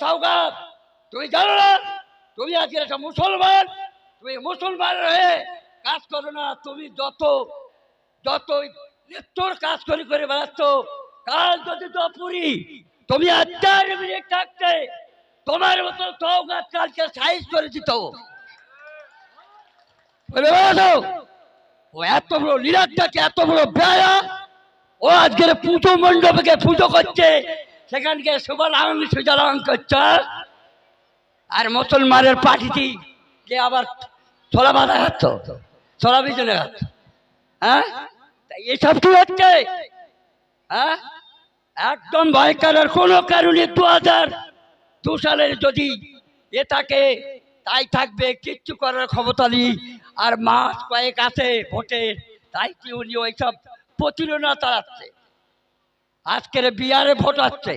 সাউকাত, তুমি জানো না, তুমি আজকে একটা মুসলমান, তুমি মুসলমান হয়ে কাজ করো না, তুমি যত যত মৃত্যুর কাজ করে করে বেড়াচ্ছ, কাল যদি দপুরি তুমি আত্মার মিনিট থাকতে তোমার মতো সৌগাত কালকে সাইজ করে দিত। ও এত বড় লিরাজটাকে এত বড় বেড়া ও আজকের পুজো মণ্ডপকে পুজো করছে সেখানকে সুবল সুজালাম করছে। আর মুসলমানের পার্টিতে যে আবার ছোলা বাঁধা খাচ্ছ, ছোলা বিজনে খাচ্ছ হ্যাঁ? এসব কি হচ্ছে? হ্যাঁ? একদম ভয়ঙ্কর কোনো কারণে দু হাজার দু সালের যদি এ থাকে, তাই থাকবে, কিচ্ছু করার ক্ষমতা নেই। আর মাস কয়েক আছে ভোটের, তাই কি উনি ওইসব প্রতিরোধা চালাচ্ছে? আজকের বিয়ারে ভোট আসছে।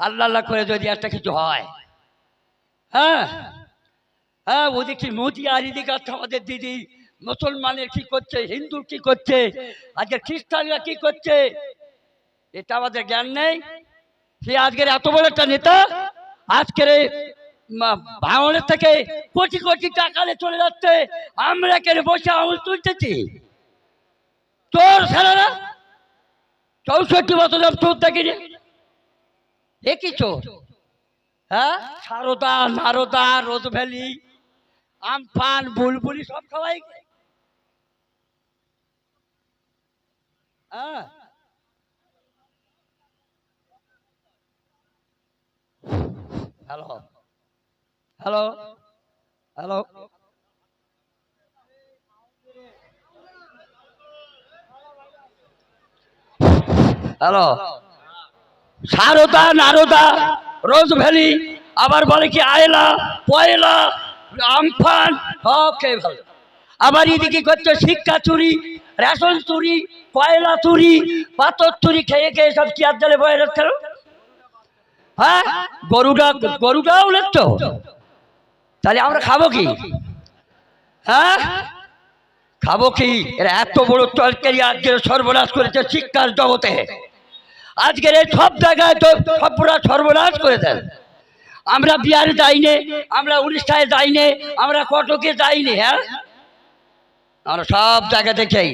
আল্লাহ করে যদি একটা কিছু হয়। হ্যাঁ? হ্যাঁ আমাদের দিদি? মুসলমানের কি করছে? হিন্দুর কি করছে? আজকে খ্রিস্টানরা কি করছে? এটা আমাদের জ্ঞান নেই। সে আজকের এত বড় একটা নেতা, আজকের ভাঙনের থেকে কোটি কোটি টাকা নিয়ে চলে যাচ্ছে। আমরা কেন বসে আঙুল তুলতেছি। তোর ছেলেরা চৌষট্টি বছর ধরে চোর দেখিনি। দেখি চোর হ্যাঁ? সারদা, নারদা রোদ ভ্যালি আমফান, বুলবুলি সব খাওয়াই হ্যাঁ? Hello? Hello? Hello? Hello? Saradha, Narada, Rose Valley আবার বলে কি আয়লা, পয়লা, আমফান ওকে ভালো। আবার এদিকে করছে শিক্ষা চুরি, রেশন চুরি, কয়লা চুরি, পাথর চুরি, খেয়ে খেয়ে সব চেয়ার জালে বয়ে যাচ্ছে হ্যাঁ? গরুটা গরুটাও লেখছ তাহলে আমরা খাব কি? হ্যাঁ? খাব কি? এরা এত বড় তরকারি আজকের সর্বনাশ করেছে শিক্ষার জগতে। আজকের এই সব জায়গায় তো সব পুরা সর্বনাশ করে দেন। আমরা বিহারে যাইনি, আমরা উড়িষ্যায় যাইনি, আমরা কটকে যাইনি হ্যাঁ? আমরা সব জায়গা দেখেই।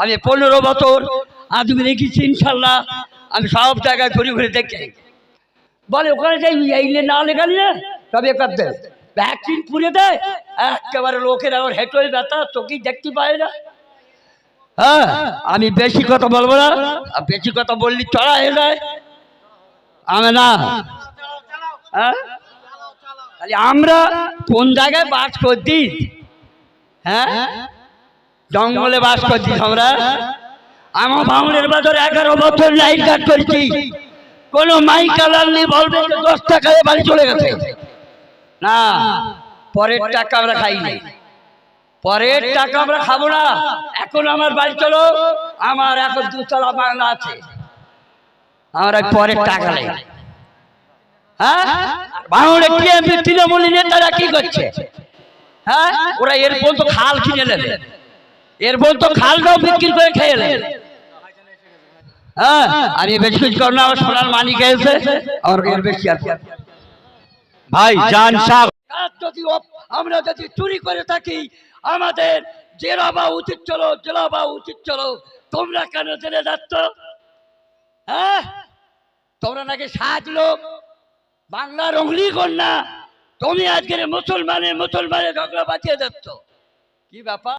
আমি পনেরো বছর আদমি দেখেছি ইনশাল্লাহ। আমি সব জায়গায় ঘুরে ঘুরে দেখি বলে, ওখানে যাই এইলে না লেখালি না এবার দে ভ্যাকসিন পুড়ে দেয়, একেবারে লোকের আমার হেঁটে ব্যথা, চোখেই দেখতে পায় না। হ্যাঁ আমি বেশি কথা বলব না। বেশি কথা বললি চড়া হয়ে যায়। আমি না। হ্যাঁ? আমরা কোন জায়গায় বাস করছি? হ্যাঁ? জঙ্গলে বাস করছি আমরা। আমার ভাঙনের বাজার এগারো বছর লাইট কাট করছি। কোনো মাই কালার নেই, বলবে দশ টাকায় বাড়ি চলে গেছে। না, পরের টাকা আমরা খাই নাই পরের টাকা আমরা খাব না। এখন আমার বাড়ি চলো। আমার এখন দুতলা বাংলা আছে। আমার পরের টাকা নেই হ্যাঁ? বাংলা কি এমপি তৃণমূলী নেতারা কি করছে? হ্যাঁ? ওরা এর খাল কিনে নেবে। এর বলতো খালটাও বিক্রি করে খেয়ে নেবে। হ্যাঁ? আর বেশি কিছু করো না আমার সোনার মানি খেয়েছে আর এর বেশি আর ভাই জান আমরা যদি চুরি করে থাকি আমাদের জেলা বা উচিত চলো জেলা বা উচিত চলো। তোমরা কেন জেলে যাচ্ছ? হ্যাঁ? তোমরা নাকি সাত লোক? বাংলার অঙ্গলি কন্যা, তুমি আজকের মুসলমানে মুসলমানের ঝগড়া বাঁচিয়ে যাচ্ছ। কি ব্যাপার?